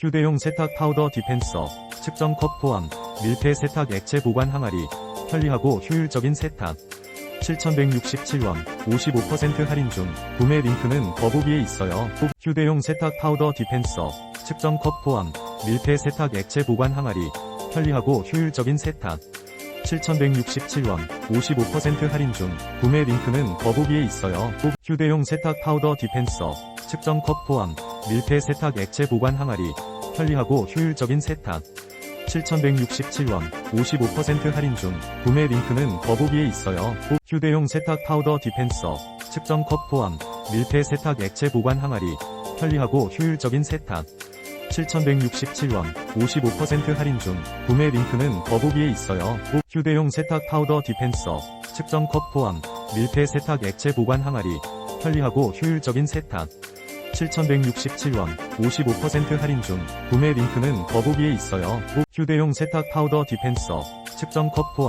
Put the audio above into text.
휴대용 세탁 파우더 디펜서, 측정 컵 포함, 밀폐 세탁 액체 보관 항아리, 편리하고 효율적인 세탁. 7,167원, 55% 할인 중, 구매 링크는 더보기에 있어요. 휴대용 세탁 파우더 디펜서, 측정 컵 포함, 밀폐 세탁 액체 보관 항아리, 편리하고 효율적인 세탁. 7,167원, 55% 할인 중, 구매 링크는 더보기에 있어요. 휴대용 세탁 파우더 디펜서, 측정 컵 포함, 밀폐 세탁 액체 보관 항아리, 편리하고 효율적인 세탁. 7,167원, 55% 할인 중, 구매 링크는 더보기에 있어요. 휴대용 세탁 파우더 디펜서, 측정 컵 포함, 밀폐 세탁 액체 보관 항아리, 편리하고 효율적인 세탁. 7,167원, 55% 할인 중, 구매 링크는 더보기에 있어요. 휴대용 세탁 파우더 디펜서, 측정 컵 포함, 밀폐 세탁 액체 보관 항아리, 편리하고 효율적인 세탁. 7,167원, 55% 할인 중, 구매 링크는 더보기에 있어요. 휴대용 세탁 파우더 디펜서, 측정 컵 포함,